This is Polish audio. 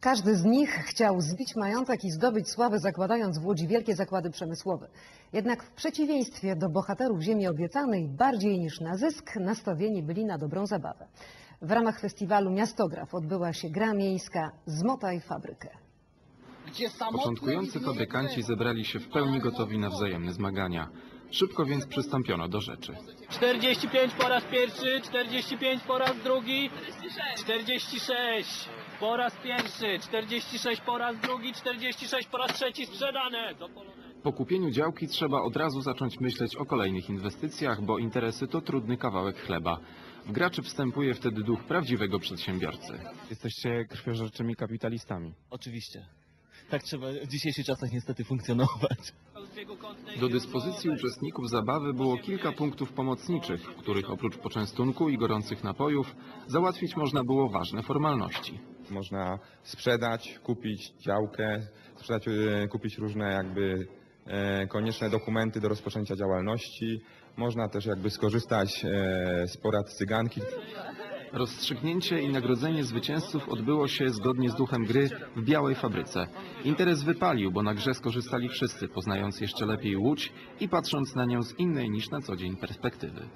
Każdy z nich chciał zbić majątek i zdobyć sławę, zakładając w Łodzi wielkie zakłady przemysłowe. Jednak w przeciwieństwie do bohaterów ziemi obiecanej, bardziej niż na zysk, nastawieni byli na dobrą zabawę. W ramach festiwalu Miastograf odbyła się gra miejska Zmotaj fabrykę. Początkujący fabrykanci zebrali się w pełni gotowi na wzajemne zmagania. Szybko więc przystąpiono do rzeczy. 45 po raz pierwszy, 45 po raz drugi, 46 po raz pierwszy, 46 po raz drugi, 46 po raz trzeci sprzedane. Do. Po kupieniu działki trzeba od razu zacząć myśleć o kolejnych inwestycjach, bo interesy to trudny kawałek chleba. W graczy wstępuje wtedy duch prawdziwego przedsiębiorcy. Jesteście krwiożerczymi kapitalistami. Oczywiście. Tak trzeba w dzisiejszych czasach niestety funkcjonować. Do dyspozycji uczestników zabawy było kilka punktów pomocniczych, w których oprócz poczęstunku i gorących napojów załatwić można było ważne formalności. Można sprzedać, kupić działkę, sprzedać, e, kupić różne jakby e, konieczne dokumenty do rozpoczęcia działalności. Można też jakby skorzystać e, z porad cyganki. Rozstrzygnięcie i nagrodzenie zwycięzców odbyło się zgodnie z duchem gry w Białej Fabryce. Interes wypalił, bo na grze skorzystali wszyscy, poznając jeszcze lepiej Łódź i patrząc na nią z innej niż na co dzień perspektywy.